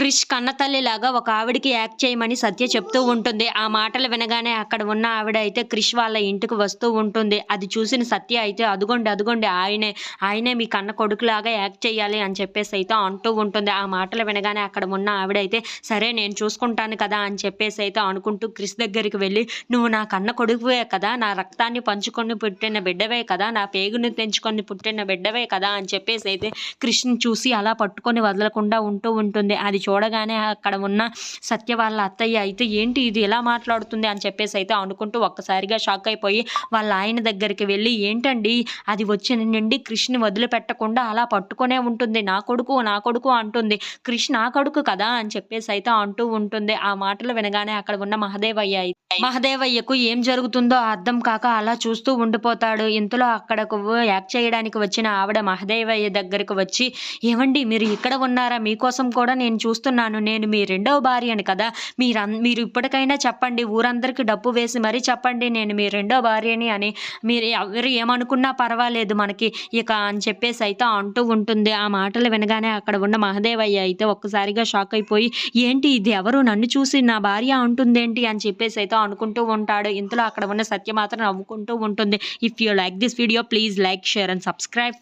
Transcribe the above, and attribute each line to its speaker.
Speaker 1: క్రిష్ కన్నతల్లిలాగా ఒక ఆవిడికి యాక్ట్ చేయమని సత్య చెప్తూ ఉంటుంది. ఆ మాటలు వినగానే అక్కడ ఉన్న ఆవిడ అయితే క్రిష్ వాళ్ళ ఇంటికి వస్తూ ఉంటుంది. అది చూసిన సత్య అయితే అదుగోండి అదుగోండి ఆయనే ఆయనే మీ కన్న కొడుకులాగా యాక్ట్ చేయాలి అని చెప్పేసి అయితే అంటూ ఉంటుంది. ఆ మాటలు వినగానే అక్కడ ఉన్న ఆవిడ అయితే సరే నేను చూసుకుంటాను కదా అని చెప్పేసి అయితే అనుకుంటూ క్రిష్ దగ్గరికి వెళ్ళి నువ్వు నా కన్న కొడుకువే కదా నా రక్తాన్ని పంచుకొని పుట్టిన బిడ్డవే కదా నా పేగుని తెంచుకొని పుట్టిన బిడ్డవే కదా అని చెప్పేసి అయితే క్రిష్ని చూసి అలా పట్టుకొని వదలకుండా ఉంటూ ఉంటుంది. అది చూడగానే అక్కడ ఉన్న సత్య వాళ్ళ అత్తయ్య అయితే ఏంటి ఇది? ఎలా మాట్లాడుతుంది? అని చెప్పేసి అయితే అనుకుంటూ ఒక్కసారిగా షాక్ అయిపోయి వాళ్ళ ఆయన దగ్గరికి వెళ్ళి ఏంటండి? అది వచ్చిన నుండి కృష్ణ వదిలిపెట్టకుండా అలా పట్టుకొనే ఉంటుంది. నా కొడుకు నా కొడుకు అంటుంది. కృష్ణ నా కొడుకు కదా? అని చెప్పేసి అయితే అంటూ ఉంటుంది. ఆ మాటలు వినగానే అక్కడ ఉన్న మహదేవయ్య మహదేవయ్యకు ఏం జరుగుతుందో అర్థం కాక అలా చూస్తూ ఉండిపోతాడు. ఇంతలో అక్కడకు యాక్ట్ చేయడానికి వచ్చిన ఆవిడ మహదేవయ్య దగ్గరకు వచ్చి ఏమండి మీరు ఇక్కడ ఉన్నారా? మీకోసం కూడా నేను చూస్తున్నాను. నేను మీ రెండవ భార్యని కదా. మీరు మీరు ఇప్పటికైనా చెప్పండి. ఊరందరికీ డబ్బు వేసి మరీ చెప్పండి. నేను మీ రెండో భార్యని అని మీరు ఎవరు ఏమనుకున్నా పర్వాలేదు మనకి. ఇక అని చెప్పేసి అయితే అంటూ ఉంటుంది. ఆ మాటలు వినగానే అక్కడ ఉన్న మహదేవయ్య అయితే ఒక్కసారిగా షాక్ అయిపోయి ఏంటి ఇది? ఎవరు నన్ను చూసి నా భార్య ఉంటుందేంటి అని చెప్పేసి అయితే అనుకుంటూ ఉంటాడు. ఇంతలో అక్కడ ఉన్న సత్య మాత్రం నవ్వుకుంటూ ఉంటుంది. If you like this video please like share and subscribe